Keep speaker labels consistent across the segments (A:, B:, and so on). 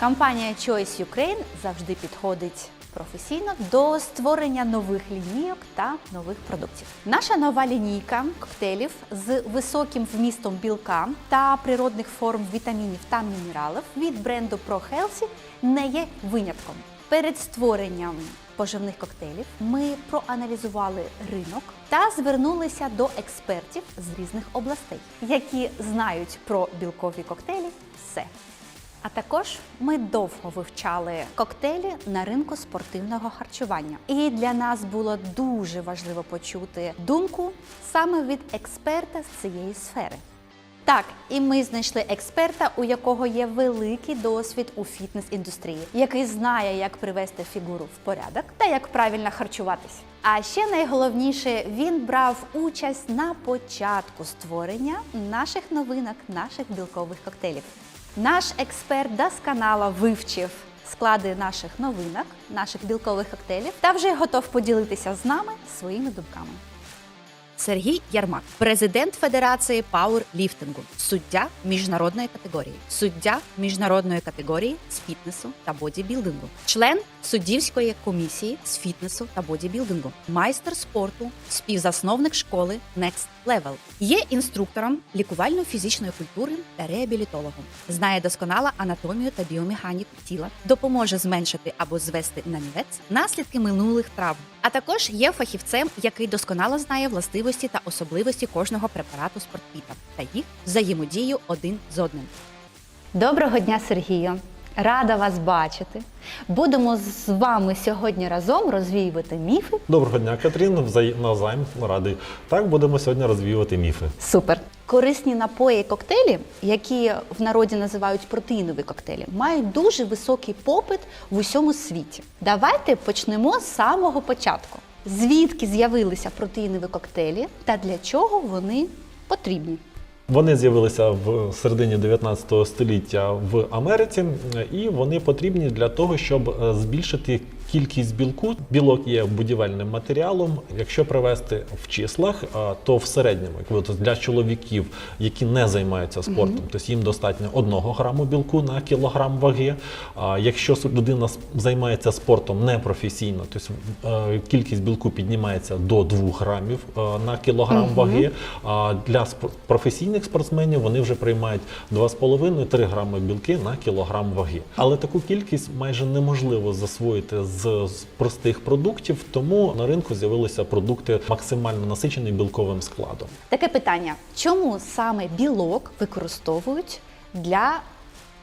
A: Компанія Choice Ukraine завжди підходить професійно до створення нових лінійок та нових продуктів. Наша нова лінійка коктейлів з високим вмістом білка та природних форм вітамінів та мінералів від бренду Pro Healthy не є винятком. Перед створенням поживних коктейлів ми проаналізували ринок та звернулися до експертів з різних областей, які знають про білкові коктейлі все. А також ми довго вивчали коктейлі на ринку спортивного харчування. І для нас було дуже важливо почути думку саме від експерта з цієї сфери. Так, і ми знайшли експерта, у якого є великий досвід у фітнес-індустрії, який знає, як привести фігуру в порядок та як правильно харчуватись. А ще найголовніше, він брав участь на початку створення наших новинок, наших білкових коктейлів. Наш експерт досконало вивчив склади наших новинок, наших білкових коктейлів та вже готов поділитися з нами своїми думками. Сергій Ярмак, президент Федерації пауерліфтингу, суддя міжнародної категорії, суддя міжнародної категорії з фітнесу та бодібілдингу, член суддівської комісії з фітнесу та бодібілдингу, майстер спорту, співзасновник школи Next Level. Є інструктором лікувально-фізичної культури та реабілітологом. Знає досконало анатомію та біомеханіку тіла, допоможе зменшити або звести на нівець наслідки минулих травм. А також є фахівцем, який досконало знає властивості та особливості кожного препарату спортпіта та їх взаємодію один з одним. Доброго дня, Сергію! Рада вас бачити. Будемо з вами сьогодні разом розвіювати міфи.
B: Доброго дня, Катрін. Навзаєм радий. Так, будемо сьогодні розвіювати міфи.
A: Супер. Корисні напої коктейлі, які в народі називають протеїнові коктейлі, мають дуже високий попит в усьому світі. Давайте почнемо з самого початку. Звідки з'явилися протеїнові коктейлі та для чого вони потрібні?
B: Вони з'явилися в середині 19 століття в Америці, е, і вони потрібні для того, щоб е, збільшити кількість білку. Білок є будівельним матеріалом. Якщо привести в числах, то в середньому, для чоловіків, які не займаються спортом, тобто їм достатньо 1 граму білку на кілограм ваги. А якщо людина займається спортом непрофесійно, тобто е, кількість білку піднімається до 2 грамів е, на кілограм ваги. А для спор- професійних спортсменів вони вже приймають 2,5-3 грами білки на кілограм ваги. Але таку кількість майже неможливо засвоїти з, з простих продуктів, тому на ринку з'явилися продукти максимально насичені білковим складом.
A: Таке питання: чому саме білок використовують для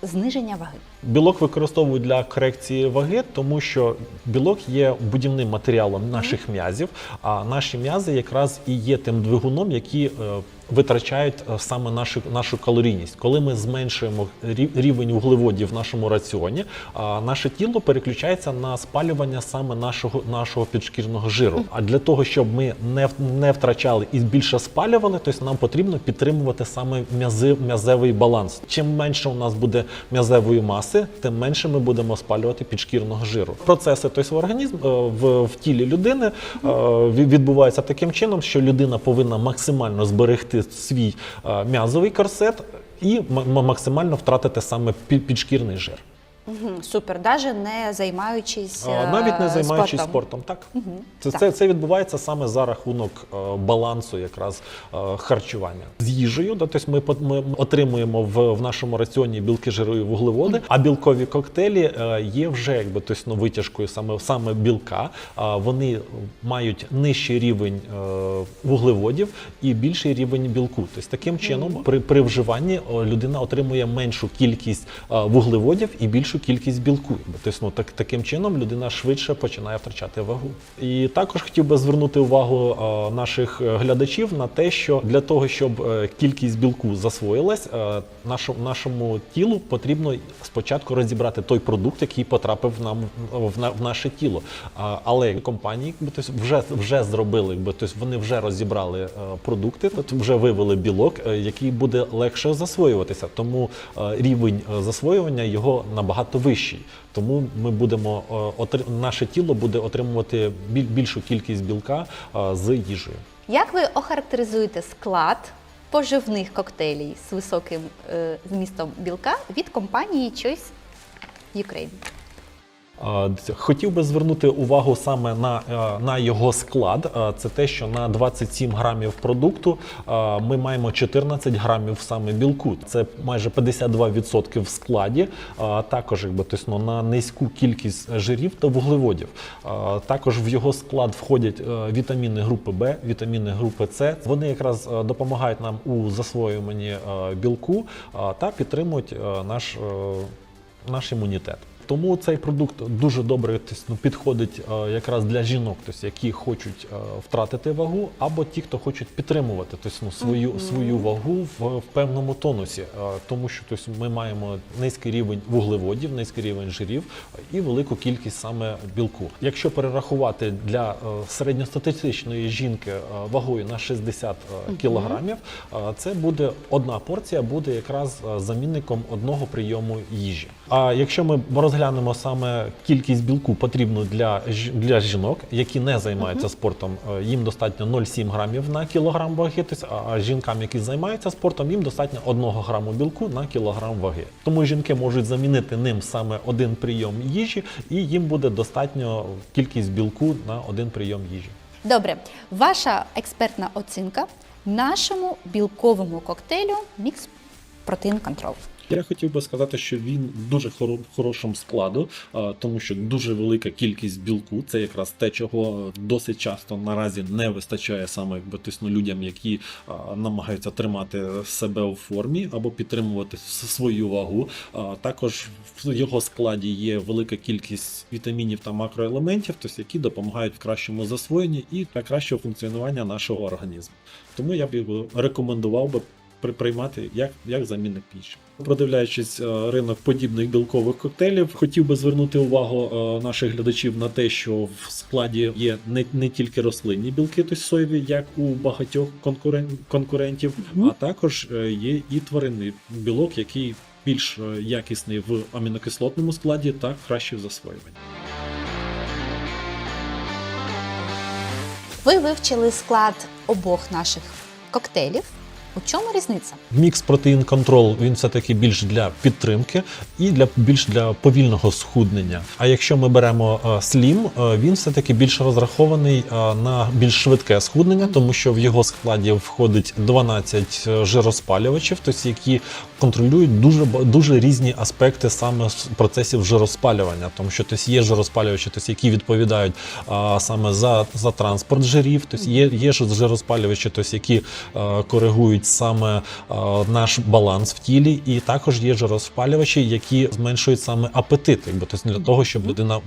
A: зниження ваги?
B: Білок використовують для корекції ваги, тому що білок є будівним матеріалом наших м'язів, а наші м'язи якраз і є тим двигуном, які е, витрачають е, саме нашу, нашу калорійність. Коли ми зменшуємо рівень вуглеводів в нашому раціоні, а наше тіло переключається на спалювання саме нашого, нашого підшкірного жиру. А для того, щоб ми не, не втрачали і більше спалювали, тобто нам потрібно підтримувати саме м'язи, м'язевий баланс. Чим менше у нас буде м'язевої маси, тим менше ми будемо спалювати підшкірного жиру. Процеси тобто, в організм е, в, в тілі людини е, відбуваються таким чином, що людина повинна максимально зберегти свій е, м'язовий корсет і максимально втратити саме підшкірний жир.
A: Угу, супер, навіть не займаючись
B: А,
A: е,
B: Навіть не займаючись
A: спортом.
B: так. Це,
A: Так.
B: Це, це відбувається саме за рахунок е, балансу якраз е, харчування. З їжею, да, тобто ми, пот- ми отримуємо в, в нашому раціоні білки, жири і вуглеводи, а білкові коктейлі е, є вже якби тобто, ну, витяжкою саме, саме білка. А вони мають нижчий рівень е, вуглеводів і більший рівень білку. Тобто таким чином при, при вживанні о, людина отримує меншу кількість е, вуглеводів і більшу кількість білку. Тобто, ну, так, таким чином людина швидше починає втрачати вагу. І також хотів би звернути увагу е, наших е, глядачів на те, що для того, щоб е, кількість білку засвоїлась, нашому, тілу потрібно спочатку розібрати той продукт, який потрапив нам в, на- в наше тіло. Але компанії тобто, вже, вже зробили, тобто, вони вже розібрали продукти, тобто вже вивели білок, який буде легше засвоюватися. Тому рівень засвоювання його набагато вищий. Тому ми будемо е, наше тіло буде отримувати біль- більшу кількість білка е, з їжею.
A: Як ви охарактеризуєте склад поживних коктейлів з високим е, змістом білка від компанії Choice Ukraine.
B: Хотів би звернути увагу саме на, е, на його склад. Е, Це те, що на 27 грамів продукту е, ми маємо 14 грамів саме білку. Це майже 52% в складі. Також якби тисно на низьку кількість жирів та вуглеводів. Також в його склад входять вітаміни групи Б, вітаміни групи С. Вони якраз допомагають нам у засвоюванні білку та підтримують наш, наш імунітет. Тому цей продукт дуже добре підходить е, якраз для жінок, тобто, які хочуть е, втратити вагу, або ті, хто хочуть підтримувати тобто, ну, свою, свою вагу в, в певному тонусі, Е, тому що тобто, ми маємо низький рівень вуглеводів, низький рівень жирів і велику кількість саме білку. Якщо перерахувати для середньостатистичної жінки вагою на 60 е, кілограмів, це буде одна порція, буде якраз замінником одного прийому їжі. А якщо ми розглянемо саме кількість білку потрібну для, для жінок, які не займаються спортом, е, їм достатньо 0,7 грамів на кілограм ваги, а жінкам, які займаються спортом, їм достатньо 1 граму білку на кілограм ваги. Тому жінки можуть замінити ним саме один прийом їжі, і їм буде достатньо кількість білку на один прийом їжі.
A: Добре, ваша експертна оцінка нашому білковому коктейлю Мікс Протеїн Контрол.
B: Я хотів би сказати, що він дуже хоро- хорошому складу, тому що дуже велика кількість білку. Це якраз те, чого досить часто наразі не вистачає саме якби тисну людям, які намагаються тримати себе у формі або підтримувати свою вагу. Також в його складі є велика кількість вітамінів та макроелементів, тобто які допомагають в кращому засвоєнні і для кращого функціонування нашого організму. Тому я б його рекомендував би приймати як, як замінник піші. Продивляючись е, ринок подібних білкових коктейлів, хотів би звернути увагу е, наших глядачів на те, що в складі є не, не тільки рослинні білки, тобто соєві, як у багатьох конкурен- конкурентів, а також е, є і тваринний білок, який більш якісний в амінокислотному складі та кращий в засвоюванні.
A: Ви вивчили склад обох наших коктейлів. У чому різниця?
B: Мікс протеїн контрол він все таки більш для підтримки і для більш для повільного схуднення. А якщо ми беремо е, слім, е, він все таки більш розрахований е, на більш швидке схуднення, тому що в його складі входить 12 жироспалювачів, тобто які контролюють дуже дуже різні аспекти саме процесів жироспалювання, тому що тобто, є жироспалювачі, тобто, які відповідають а, саме за, за транспорт жирів, тобто є, є жироспалювачі, тобто, які е, коригують саме е, наш баланс в тілі, і також є жироспалювачі, які зменшують саме апетит, якби тобто, для того, щоб людина.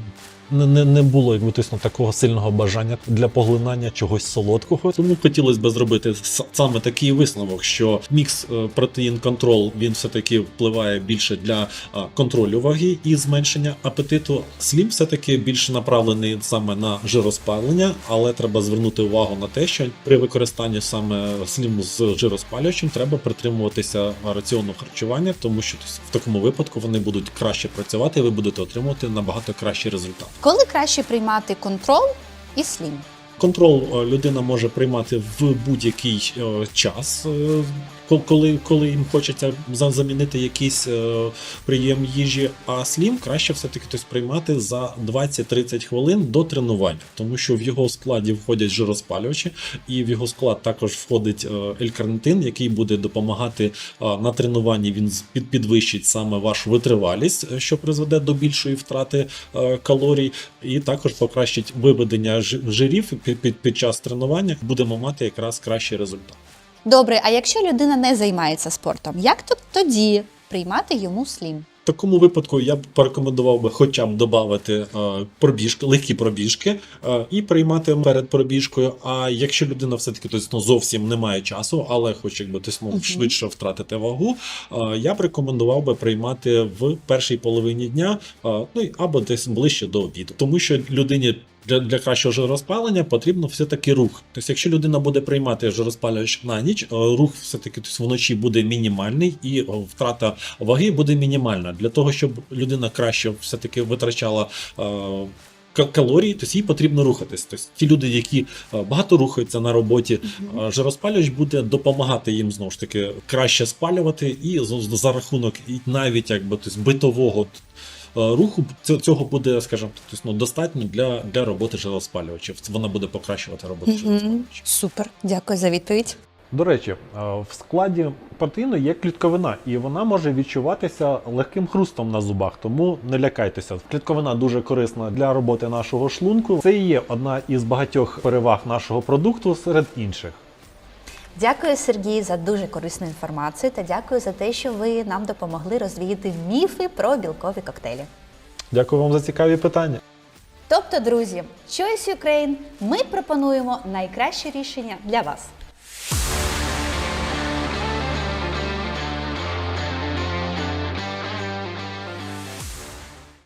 B: Не, не, було якби тисно такого сильного бажання для поглинання чогось солодкого. Тому хотілося б зробити саме такий висновок, що мікс е, протеїн контрол він все таки впливає більше для контролю ваги і зменшення апетиту. Слім все таки більше направлений саме на жироспалення, але треба звернути увагу на те, що при використанні саме сліму з жироспалювачем треба притримуватися раціону харчування, тому що в такому випадку вони будуть краще працювати, і ви будете отримувати набагато кращий результат.
A: Коли краще приймати контрол і слім?
B: Контрол е, людина може приймати в будь-який е, час, е, коли, коли їм хочеться замінити якийсь е, прийом їжі. А слім краще все-таки тобто, приймати за 20-30 хвилин до тренування, тому що в його складі входять жироспалювачі, і в його склад також входить е, L-карнитин, який буде допомагати е, на тренуванні. Він підвищить саме вашу витривалість, е, що призведе до більшої втрати калорій, і також покращить виведення жирів під, під, під час тренування. Будемо мати якраз кращий результат.
A: Добре, а якщо людина не займається спортом, як то тоді приймати йому слім?
B: В такому випадку я б порекомендував би хоча б додати е, пробіжки, легкі пробіжки е, і приймати перед пробіжкою. А якщо людина все-таки тобто, ну, зовсім не має часу, але хоче якби тобто, ну,
A: Мгм.
B: швидше втратити вагу, е, я б рекомендував би приймати в першій половині дня, ну або десь ближче до обіду, тому що людині. Для, для кращого жироспалення потрібно все-таки рух. Тобто, якщо людина буде приймати жироспалювач на ніч, е, рух все-таки тобто, вночі буде мінімальний і е, втрата ваги буде мінімальна. Для того, щоб людина краще все-таки витрачала е, калорії, то їй потрібно рухатись. Тобто ті люди, які багато рухаються на роботі, е, жироспалювач буде допомагати їм знову ж таки краще спалювати, і за рахунок і навіть якби тобто, битового руху цього буде, скажімо, тобто, ну, достатньо для, для роботи жироспалювачів. Вона буде покращувати роботу жироспалювачів.
C: Супер, дякую за відповідь.
B: До речі, е, в складі протеїну є клітковина, і вона може відчуватися легким хрустом на зубах, тому не лякайтеся. Клітковина дуже корисна для роботи нашого шлунку. Це і є одна із багатьох переваг нашого продукту серед інших.
A: Дякую, Сергій, за дуже корисну інформацію та дякую за те, що ви нам допомогли розвіяти міфи про білкові коктейлі.
B: Дякую вам за цікаві питання.
A: Тобто, друзі, Choice Ukraine ми пропонуємо найкраще рішення для вас.